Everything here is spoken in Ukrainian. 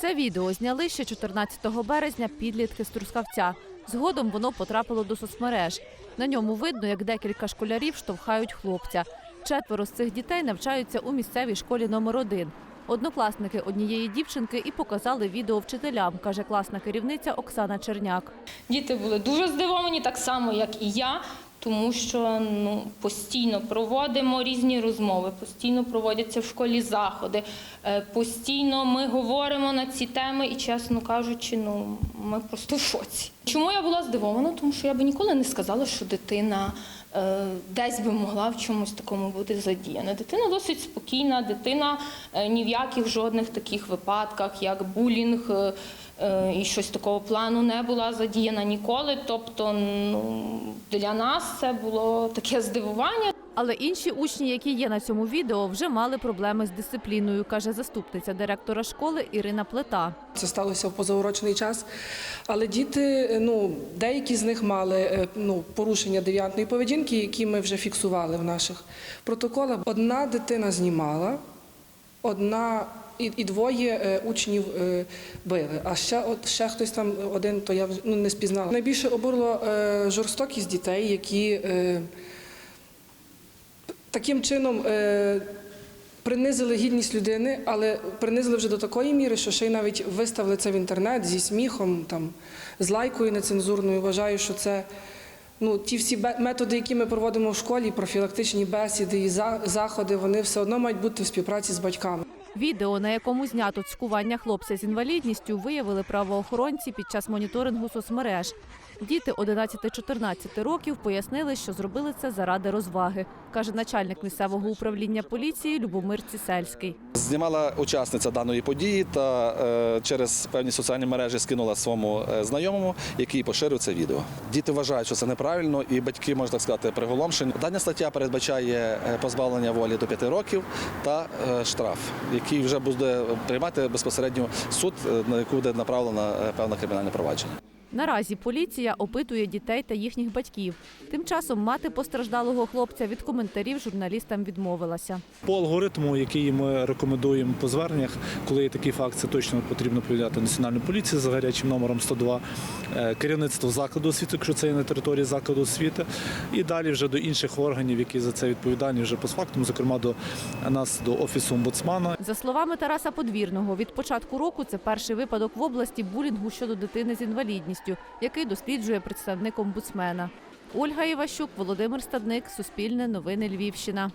Це відео зняли ще 14 березня підлітки з Трускавця. Згодом воно потрапило до соцмереж. На ньому видно, як декілька школярів штовхають хлопця. Четверо з цих дітей навчаються у місцевій школі номер 1 Однокласники однієї дівчинки і показали відео вчителям, каже класна керівниця Оксана Черняк. Діти були дуже здивовані, так само, як і я, тому що ну, постійно проводимо різні розмови, постійно проводяться в школі заходи, е, постійно ми говоримо на ці теми і, чесно кажучи, ну, ми просто в шоці. Чому я була здивована? Тому що я би ніколи не сказала, що дитина е, десь би могла в чомусь такому бути задіяна. Дитина досить спокійна, дитина е, ні в яких жодних таких випадках, як булінг. е, і щось такого плану не була задіяна ніколи. Тобто, ну для нас це було таке здивування. Але інші учні, які є на цьому відео, вже мали проблеми з дисципліною, каже заступниця директора школи Ірина Плета. Це сталося в позаурочний час. Але діти, ну деякі з них мали е, ну, порушення девіантної поведінки, які ми вже фіксували в наших протоколах. Одна дитина знімала, одна і, і двоє е, учнів е, били. А ще от ще хтось там один, то я вже, ну, не спізнала. Найбільше обурило е, жорстокість дітей, які таким чином. Принизили гідність людини, але принизили вже до такої міри, що ще й навіть виставили це в інтернет зі сміхом, там, з лайкою нецензурною. Вважаю, що це ну, ті всі методи, які ми проводимо в школі, профілактичні бесіди і заходи, вони все одно мають бути в співпраці з батьками. Відео, на якому знято цькування хлопця з інвалідністю, виявили правоохоронці під час моніторингу соцмереж. Діти 11-14 років пояснили, що зробили це заради розваги, каже начальник місцевого управління поліції Любомир Цісельський. Знімала учасниця даної події та е, через певні соціальні мережі скинула своєму е, знайомому, який поширив це відео. Діти вважають, що це неправильно, і батьки можна так сказати приголомшені. Дана стаття передбачає е, позбавлення волі до 5 років та штраф, який вже буде приймати безпосередньо суд, е, на яку буде направлено е, певне кримінальне провадження. Наразі поліція опитує дітей та їхніх батьків. Тим часом мати постраждалого хлопця від коментарів журналістам відмовилася. По алгоритму, який ми рекомендуємо по зверненнях, коли є такий факт, це точно потрібно повідомляти національну поліцію за гарячим номером 102, е, керівництво закладу освіти, якщо це є на території закладу освіти, і далі вже до інших органів, які за це відповідальні вже постфактум, зокрема до нас, до офісу омбудсмана. За словами Тараса Подвірного, від початку року це перший випадок в області булінгу щодо дитини з інвалідністю, який досліджує представник омбудсмена. Ольга Іващук, Володимир Стадник, Суспільне новини Львівщина.